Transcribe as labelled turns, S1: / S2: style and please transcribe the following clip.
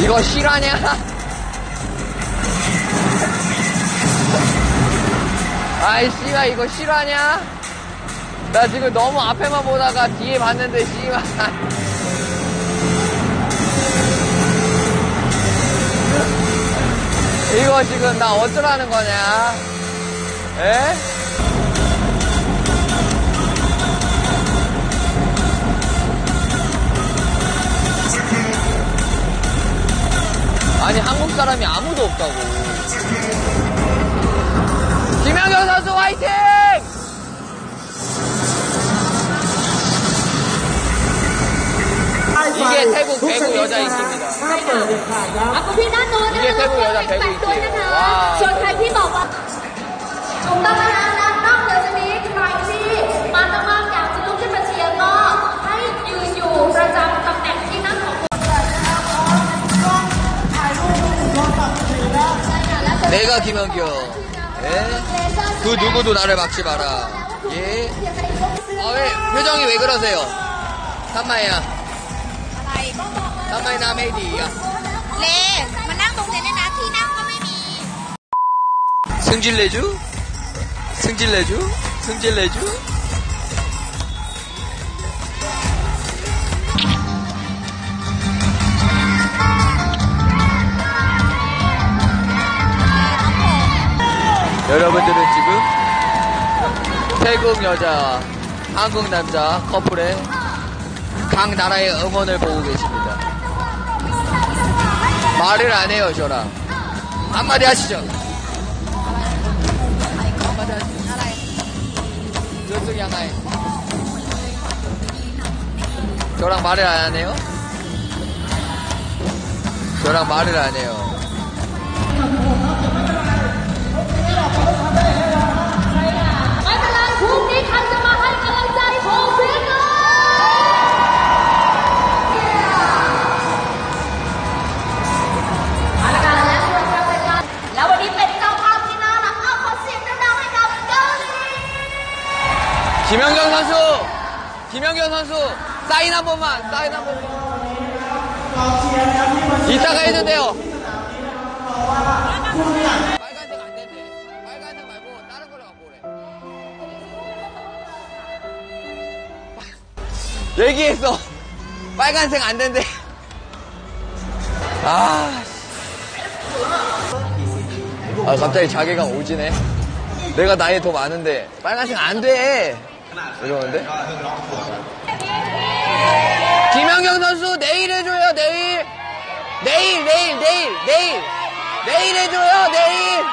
S1: 이거 실화냐? 아이 씨발 이거 실화냐? 나 지금 너무 앞에만 보다가 뒤에 봤는데 씨발 이거 지금 나 어쩌라는 거냐? 에? 아니 한국 사람이 아무도 없다고. 김양현 선수 화이팅! 이게 태국 배구 여자 인기입니다. 이게 태국 내가 김연경. 예? 그 누구도 나를 막지 마라. 예? 아, 왜, 표정이 왜 그러세요? 삼마야. 삼마이 나메디야.
S2: 아. 네,
S1: 승질 내주? 승질 내주? 승질 내주? 여러분들은 지금 태국 여자와 한국 남자 커플의 각 나라의 응원을 보고 계십니다. 말을 안 해요, 저랑. 한마디 하시죠. 한마디 하시죠. 저쪽 양아에. 저랑 말을 안 해요? 저랑 말을 안 해요. 김영경 선수! 김영경 선수! 사인 한 번만! 사인 한 번만! 이따가 해도 돼요! 빨간색 안 된대. 빨간색 말고 다른 걸로 갖고 오래. 얘기했어! 빨간색 안 된대. 아. 아, 갑자기 자기가 오지네. 내가 나이 더 많은데, 빨간색 안 돼! 이러는데? 김영경 선수 내일 해줘요, 내일! 내일, 내일, 내일, 내일! 내일 해줘요, 내일!